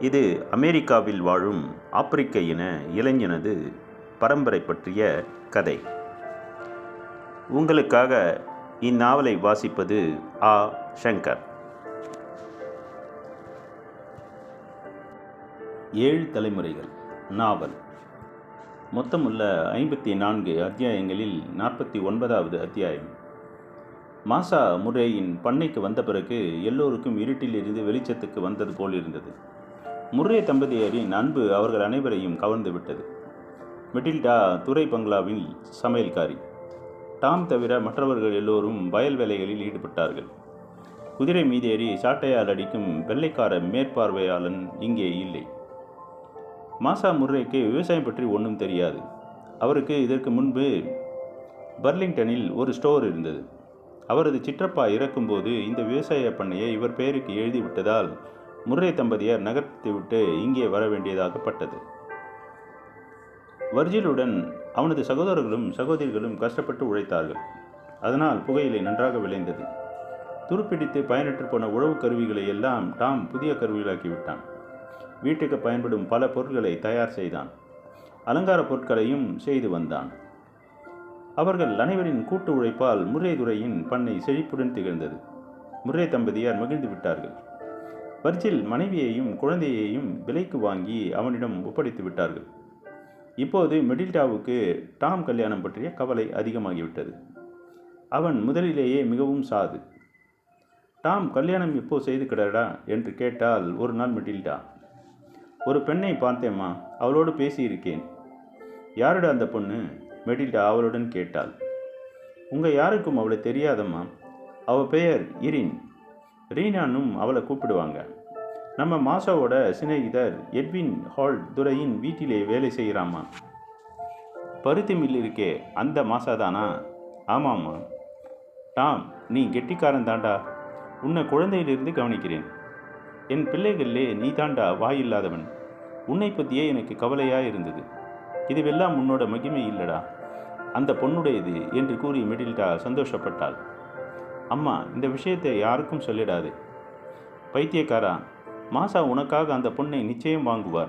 இது அமெரிக்காவில் வாழும் ஆப்பிரிக்க இன இளைஞனது பரம்பரை பற்றிய கதை. உங்களுக்காக இந்நாவலை வாசிப்பது ஆ. சங்கர். ஏழு தலைமுறைகள். நாவல். மொத்தமுள்ள ஐம்பத்தி நான்கு அத்தியாயங்களில் நாற்பத்தி ஒன்பதாவது அத்தியாயம். மாசா முரேயின் பண்ணைக்கு வந்த பிறகு எல்லோருக்கும் இருட்டில் இருந்து வெளிச்சத்துக்கு வந்தது போல் இருந்தது முர்ரே தம்பதியரின் அன்பு அவர்கள் அனைவரையும் கவர்ந்து விட்டது. மெட்டில்டா துறை பங்களாவில் சமையல்காரி. டாம் தவிர மற்றவர்கள் எல்லோரும் வயல் வேலைகளில் ஈடுபட்டார்கள். குதிரை மீதேறி சாட்டையால் அடிக்கும் வெள்ளைக்கார மேற்பார்வையாளன் இங்கே இல்லை. மாசா முர்ரேக்கு விவசாயம் பற்றி ஒன்றும் தெரியாது. அவருக்கு இதற்கு முன்பு பர்லிங்டனில் ஒரு ஸ்டோர் இருந்தது. அவரது சிற்றப்பா இறக்கும்போது இந்த விவசாய பண்ணையை இவர் பெயருக்கு எழுதிவிட்டதால் முர்ரே தம்பதியார் நகர்த்திவிட்டு இங்கே வர வேண்டியதாகப்பட்டது வர்ஜிலுடன் அவனது சகோதரர்களும் சகோதரிகளும் கஷ்டப்பட்டு உழைத்தார்கள். அதனால் புகையிலை நன்றாக விளைந்தது. துருப்பிடித்து பயனற்று போன உழவு கருவிகளை எல்லாம் டாம் புதிய கருவிகளாக்கி விட்டான். வீட்டுக்கு பயன்படும் பல பொருட்களை தயார் செய்தான். அலங்கார பொருட்களையும் செய்து வந்தான். அவர்கள் அனைவரின் கூட்டு உழைப்பால் முர்ரேதுரையின் பண்ணை செழிப்புடன் திகழ்ந்தது. முர்ரே தம்பதியார் மகிழ்ந்து விட்டார்கள். வர்ஜில் மனைவியையும் குழந்தையையும் விலைக்கு வாங்கி அவனிடம் ஒப்படைத்து விட்டார்கள். இப்போது மெடில்டாவுக்கு டாம் கல்யாணம் பற்றிய கவலை அதிகமாகிவிட்டது. அவன் முதலிலேயே மிகவும் சாது. டாம் கல்யாணம் இப்போ செய்து கிடடா? என்று கேட்டால் ஒரு நாள் மெடில்டா ஒரு பெண்ணை பார்த்தேம்மா அவளோடு பேசியிருக்கேன். யாருடா அந்த பொண்ணு? மெடில்டா அவளுடன் கேட்டாள். உங்கள் யாருக்கும் அவளை தெரியாதம்மா. அவள் பெயர் இரின். ரீனானும் அவளை கூப்பிடுவாங்க. நம்ம மாசாவோட சிநேகிதர் எட்வின் ஹால் துரையின் வீட்டிலே வேலை செய்கிறாமா? பருத்தி மில் இருக்கே அந்த மாசாதானா ஆமாம்மா. டாம் நீ கெட்டிக்காரன் தாண்டா. உன்னை குழந்தையிலிருந்து கவனிக்கிறேன். என் பிள்ளைகளிலே நீ தாண்டா வாயில்லாதவன் உன்னை பற்றியே எனக்கு கவலையாக இருந்தது. இதுவெல்லாம் உன்னோட மகிமை இல்லடா. அந்த பொண்ணுடையது என்று கூறி மெடில்டா சந்தோஷப்பட்டாள். அம்மா இந்த விஷயத்தை யாருக்கும் சொல்லிடாது. பைத்தியக்காரா மாசா உனக்காக அந்த பொண்ணை நிச்சயம் வாங்குவார்.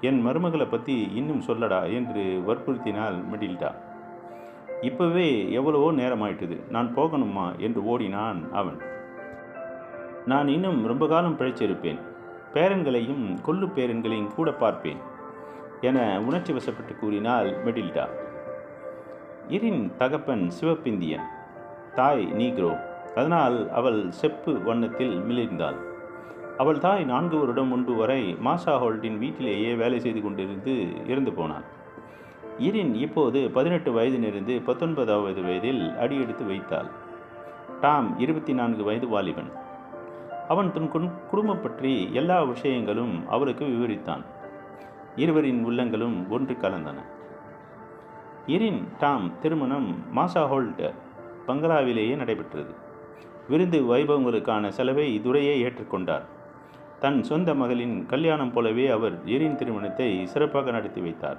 என் மருமகளை பற்றி இன்னும் சொல்லடா என்று வற்புறுத்தினாள் மெடில்டா. இப்போவே எவ்வளவோ நேரமாயிட்டுது. நான் போகணுமா என்று ஓடினான் அவன். நான் இன்னும் ரொம்ப காலம் பிழைச்சிருப்பேன் பேரன்களையும் கொல்லு பேரன்களையும் கூட பார்ப்பேன் என உணர்ச்சி வசப்பட்டு கூறினாள் மெடில்டா. இரின் தகப்பன் சிவப்பிந்தியன். தாய் நீக்ரோ. அதனால் அவள் செப்பு வண்ணத்தில் மிளிர்ந்தாள். அவள் தாய் நான்கு வருடம் முன்பு வரை மாசா ஹோல்டின் வீட்டிலேயே வேலை செய்து கொண்டிருந்து இறந்து போனாள். இரின் இப்போது பதினெட்டு வயதிலிருந்து பத்தொன்பதாவது வயதில் அடியெடுத்து வைத்தாள். டாம் இருபத்தி நான்கு வயது வாலிபன். அவன் தன் குடும்பம் பற்றி எல்லா விஷயங்களும் அவளுக்கு விவரித்தான். இருவரின் உள்ளங்களும் ஒன்று கலந்தன. இரின் டாம் திருமணம் மாசா ஹோல்ட் பங்களாவிலேயே நடைபெற்றது. விருந்து வைபவங்களுக்கான செலவை துரையே ஏற்றுக்கொண்டார். தன் சொந்த மகளின் கல்யாணம் போலவே அவர் எரின் திருமணத்தை சிறப்பாக நடத்தி வைத்தார்.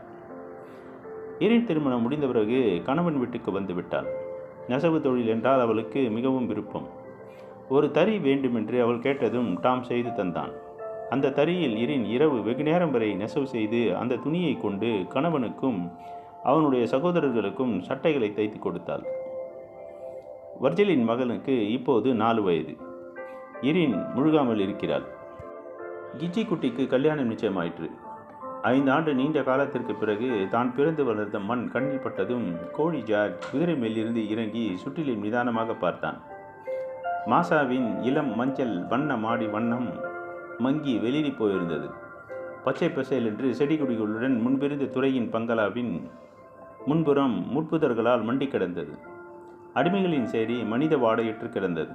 எரின் திருமணம் முடிந்த பிறகு கணவன் வீட்டுக்கு வந்து விட்டாள். நெசவு தொழில் என்றால் அவளுக்கு மிகவும் விருப்பம். ஒரு தறி வேண்டுமென்று அவள் கேட்டதும் டாம் செய்து தந்தான். அந்த தறியில் இரின் இரவு வெகு நேரம் வரை நெசவு செய்து அந்த துணியை கொண்டு கணவனுக்கும் அவனுடைய சகோதரர்களுக்கும் சட்டைகளை தைத்து கொடுத்தாள். வர்ஜலின் மகனுக்கு இப்போது நாலு வயது. இரின் முழுகாமல் இருக்கிறாள். கிஜி குட்டிக்கு கல்யாணம் நிச்சயமாயிற்று. ஐந்து ஆண்டு நீண்ட காலத்திற்கு பிறகு தான் பிறந்து வளர்ந்த மண் கண்ணில் பட்டதும் கோழி ஜார்ஜ் குதிரை மேலிருந்து இறங்கி சுற்றிலும் நிதானமாக பார்த்தான். மாசாவின் இளம் மஞ்சள் வண்ண மாடி வண்ணம் மங்கி வெளிரி போயிருந்தது. பச்சை பசையில் என்று செடி கொடிகளுடன் முன்பிருந்த துறையின் பங்களாவின் முன்புறம் முட்புதர்களால் மண்டி கிடந்தது. அடிமைகளின் சேரி மனித வாடையிற்று கிடந்தது.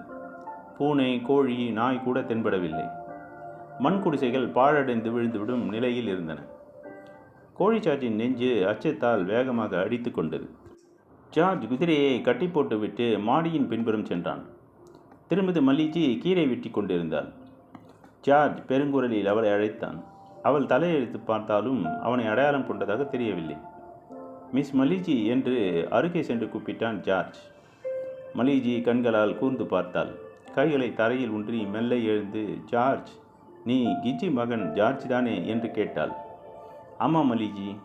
பூனை கோழி நாய் கூட தென்படவில்லை. மண் குடிசைகள் பாழடைந்து விழுந்துவிடும் நிலையில் இருந்தன. கோழி நெஞ்சு அச்சத்தால் வேகமாக அடித்து கொண்டது. ஜார்ஜ் குதிரையை கட்டி போட்டுவிட்டு மாடியின் பின்புறம் சென்றான். திருமதி மல்லிஜி கீரை வெட்டி கொண்டிருந்தாள். ஜார்ஜ் பெருங்குரலில் அவளை அழைத்தான். அவள் தலையெழுத்து பார்த்தாலும் அவனை அடையாளம் கொண்டதாக தெரியவில்லை. மிஸ் மலிஜி என்று அருகே சென்று கூப்பிட்டான் ஜார்ஜ். மலிஜி கண்களால் கூர்ந்து பார்த்தாள். கைகளை தரையில் ஊன்றி மெல்ல எழுந்து ஜார்ஜ் நீ கிஜி மகன் ஜார்ஜ் தானே என்று கேட்டாள். ஆமாம் மலிஜி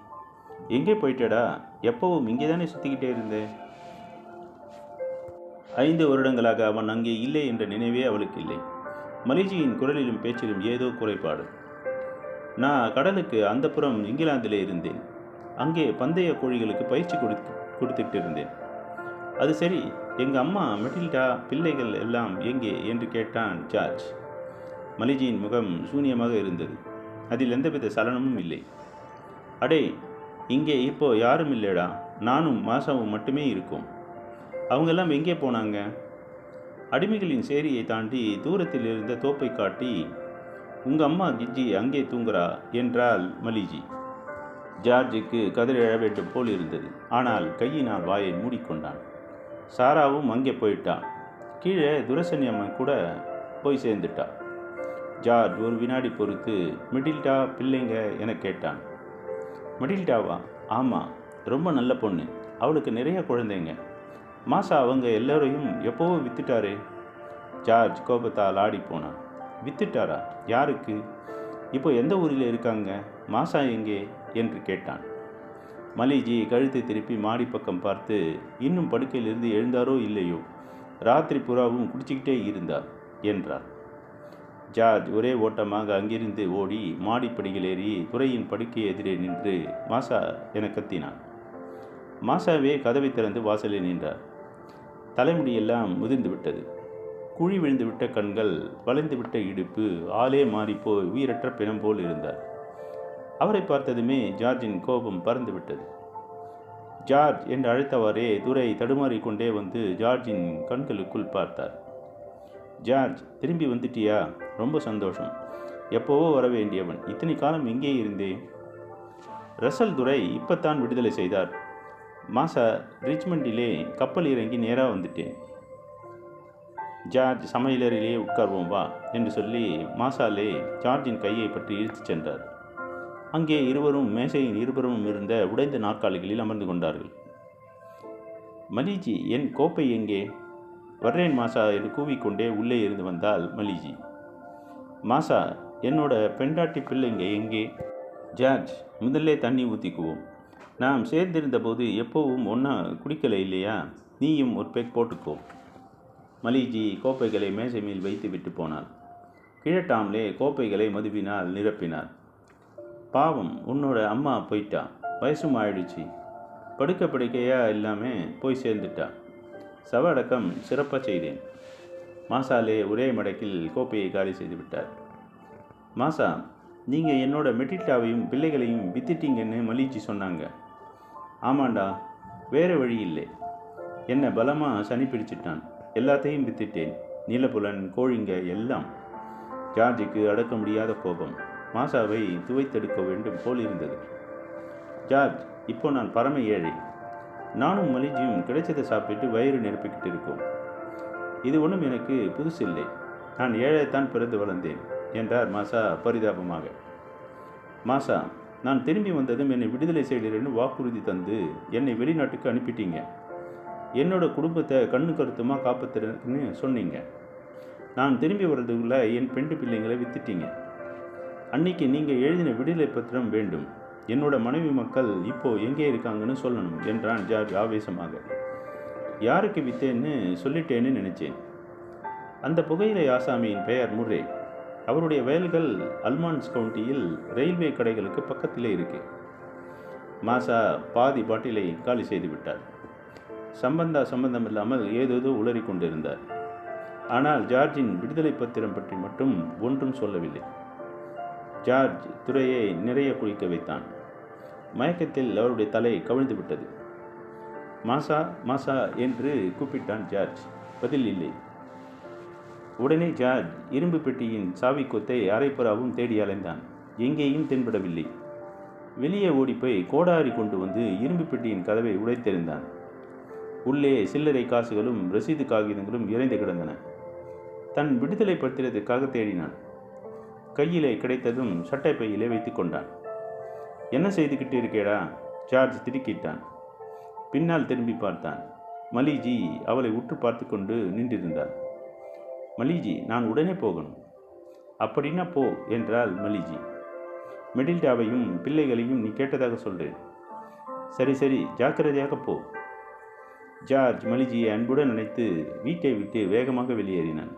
எங்கே போயிட்டடா? எப்பவும் இங்கே தானே சுற்றிக்கிட்டே இருந்தேன் ஐந்து வருடங்களாக அவன் அங்கே இல்லை என்ற நினைவே அவளுக்கு இல்லை. மலிஜியின் குரலிலும் பேச்சிலும் ஏதோ குறைபாடு. நான் கடலுக்கு அந்த புறம் இங்கிலாந்திலே இருந்தேன். அங்கே பந்தய கோழிகளுக்கு பயிற்சி கொடுத்து கொடுத்துட்டு இருந்தேன். அது சரி எங்கள் அம்மா மெட்டில்டா பிள்ளைகள் எல்லாம் எங்கே? என்று கேட்டான் ஜார்ஜ். மலிஜியின் முகம் சூன்யமாக இருந்தது. அதில் எந்தவித சலனமும் இல்லை. அடே இங்கே இப்போ யாரும் இல்லைடா. நானும் மாசாவும் மட்டுமே இருக்கோம். அவங்கெல்லாம் எங்கே போனாங்க? அடிமைகளின் சேரியை தாண்டி தூரத்தில் இருந்த தோப்பை காட்டி உங்கள் அம்மா கிஜி அங்கே தூங்குறா? என்றால் மலிஜி. ஜார்ஜுக்கு கதிர் எழ வேண்டும் போல் இருந்தது. ஆனால் கையினால் வாயை மூடிக்கொண்டான். சாராவும் அங்கே போயிட்டான். கீழே துரசனி அம்மன் கூட போய் சேர்ந்துட்டான். ஜார்ஜ் ஒரு வினாடி பொறுத்து மிடில்டா பிள்ளைங்க என கேட்டான். மிடில்டாவா? ஆமாம் ரொம்ப நல்ல பொண்ணு. அவளுக்கு நிறைய குழந்தைங்க. மாசா அவங்க எல்லோரையும் எப்போவோ வித்துட்டாரே? ஜார்ஜ் கோபத்தால் ஆடி போனான். வித்துட்டாரா? யாருக்கு? இப்போ எந்த ஊரில் இருக்காங்க? மாசா எங்கே? என்று கேட்டான். மலிஜி கழுத்தை திருப்பி மாடி பக்கம் பார்த்து இன்னும் படுக்கையிலிருந்து எழுந்தாரோ இல்லையோ? ராத்திரி புறாவும் குடிச்சிக்கிட்டே இருந்தார் என்றார். ஜார்ஜ் ஒரே ஓட்டமாக அங்கிருந்து ஓடி மாடிப்படியில் ஏறி துறையின் படுக்கை எதிரே நின்று மாசா என கத்தினான். மாசாவே கதவை திறந்து வாசலில் நின்றார். தலைமுடியெல்லாம் முதிர்ந்து விட்டது. குழி விழுந்துவிட்ட கண்கள் வளைந்துவிட்ட இடுப்பு ஆளே மாறிப்போய் உயிரற்ற பிணம் போல் இருந்தார். அவரை பார்த்ததுமே ஜார்ஜின் கோபம் பறந்து விட்டது. ஜார்ஜ் என்று அழைத்தவாறே துரை தடுமாறிக்கொண்டே வந்து ஜார்ஜின் கண்களுக்குள் பார்த்தார். ஜார்ஜ் திரும்பி வந்துட்டியா? ரொம்ப சந்தோஷம். எப்போவோ வர வேண்டியவன் இத்தனை காலம் எங்கே இருந்தே? ரசல் துரை இப்போத்தான் விடுதலை செய்தார். மாசா ரிச்மண்டிலே கப்பல் இறங்கி நேராக வந்துட்டேன். ஜார்ஜ் சமையலறையிலே உட்கார்வோம் வா என்று சொல்லி மாசாலே ஜார்ஜின் கையை பற்றி இழுத்துச் சென்றார். அங்கே இருவரும் மேசையின் இருபுறமும் இருந்த உடைந்த நாற்காலிகளில் அமர்ந்து கொண்டார்கள். மலிஜி என் கோப்பை எங்கே? வர்றேன் மாசா என்று கூவிக்கொண்டே உள்ளே இருந்து வந்தால் மலிஜி. மாசா என்னோட பெண்டாட்டி பிள்ளைங்க எங்கே? ஜார்ஜ் முதல்ல தண்ணி ஊற்றிக்குவோம் நாம் சேர்ந்திருந்த போது எப்போவும் ஒன்றா குடிக்கலை இல்லையா? நீயும் ஒரு பேக் போட்டுக்கோ. மலிஜி கோப்பைகளை மேசை மேல் வைத்து விட்டு போனாள். கிழட்டாமலே கோப்பைகளை மதுவினால் நிரப்பினார் பாவம் உன்னோட அம்மா போயிட்டா. வயசும் ஆயிடுச்சு. படுக்க படுக்கையா எல்லாமே போய் சேர்ந்துட்டா. சவ அடக்கம் சிறப்பாக செய்தேன். மாசாலே ஒரே மடக்கில் கோப்பையை காலி செய்துவிட்டார் மாசா நீங்கள் என்னோட மெட்டிட்டாவையும் பிள்ளைகளையும் வித்திட்டீங்கன்னு மலிச்சி சொன்னாங்க. ஆமாண்டா வேறு வழி இல்லை. என்னை பலமாக சனி பிடிச்சிட்டான். எல்லாத்தையும் வித்திட்டேன். நீலப்புலன் கோழிங்க எல்லாம். ஜார்ஜுக்கு அடக்க முடியாத கோபம். மாசாவை துவைத்தெடுக்க வேண்டும் போல் இருந்தது. ஜார்ஜ் இப்போ நான் பரம ஏழை. நானும் மலிஜியும் கிடைச்சதை சாப்பிட்டு வயிறு நிரப்பிக்கிட்டு இருக்கோம். இது ஒன்றும் எனக்கு புதுசு இல்லை நான் ஏழைத்தான் பிறந்து வளர்ந்தேன் என்றார் மாசா பரிதாபமாக. மாசா நான் திரும்பி வந்ததும் என்னை விடுதலை செய்கிறேன்னு வாக்குறுதி தந்து என்னை வெளிநாட்டுக்கு அனுப்பிட்டீங்க. என்னோட குடும்பத்தை கண்ணு கருத்துமா காப்பாத்துறேன்னு சொன்னீங்க. நான் திரும்பி வர்றதுக்குள்ளே என் பெண்டு பிள்ளைங்களை வித்துட்டீங்க. அன்னைக்கு நீங்கள் எழுதின விடுதலை பத்திரம் வேண்டும். என்னோட மனைவி மக்கள் இப்போ எங்கே இருக்காங்கன்னு சொல்லணும் என்றான் ஜார்ஜ் ஆவேசமாக. யாருக்கு வித்தேன்னு சொல்லிட்டேன்னு நினைச்சேன். அந்த புகையிலை ஆசாமியின் பெயர் முர்ரே. அவருடைய வயல்கள் அல்மான்ஸ் கவுண்டியில் ரயில்வே கடைகளுக்கு பக்கத்திலே இருக்கு. மாசா பாதி பாட்டிலை காலி செய்து விட்டார். சம்பந்தா சம்பந்தம் இல்லாமல் ஏதேதோ உளறி கொண்டிருந்தார். ஆனால் ஜார்ஜின் விடுதலை பத்திரம் பற்றி மட்டும் ஒன்றும் சொல்லவில்லை. ஜார்ஜ் துறையை நிறைய குளிக்க வைத்தான். மயக்கத்தில் அவருடைய தலை கவிழ்ந்து விட்டது. மாசா மாசா என்று கூப்பிட்டான் ஜார்ஜ். பதில் இல்லை. உடனே ஜார்ஜ் இரும்பு பெட்டியின் சாவி கொத்தை அரைப்புறாவும் தேடி அலைந்தான். எங்கேயும் தென்படவில்லை. வெளியே ஓடிப்போய் கோடாரி கொண்டு வந்து இரும்பு பெட்டியின் கதவை உடைத்தெறிந்தான். உள்ளே சில்லறை காசுகளும் ரசீது காகிதங்களும் இறைந்து கிடந்தன. தன் விடுதலை பத்திரத்துக்காக தேடினான். கையிலே கிடைத்ததும் சட்டை பையிலே வைத்து கொண்டான். என்ன செய்துக்கிட்டு இருக்கேடா ஜார்ஜ் திடுக்கிட்டான். பின்னால் திரும்பி பார்த்தான். மலிஜி அவளை உற்று பார்த்து கொண்டு நின்றிருந்தாள். மலிஜி நான் உடனே போகணும். அப்படின்னா போ என்றாள் மலிஜி. மெடில்டாவையும் பிள்ளைகளையும் நீ கேட்டதாக சொல்கிறேன் சரி சரி ஜாக்கிரதையாக போ. ஜார்ஜ் மலிஜியை அன்புடன் நினைத்து வீட்டை விட்டு வேகமாக வெளியேறினான்.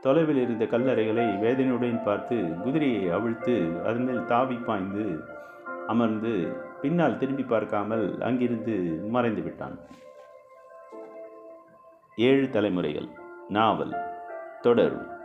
தொலைவில் இருந்த கல்லறைகளை வேதனையுடன் பார்த்து குதிரையை அவிழ்த்து அதன் மேல் தாவி பாய்ந்து அமர்ந்து பின்னால் திரும்பி பார்க்காமல் அங்கிருந்து மறைந்து விட்டான். ஏழு தலைமுறைகள். நாவல். தொடரும்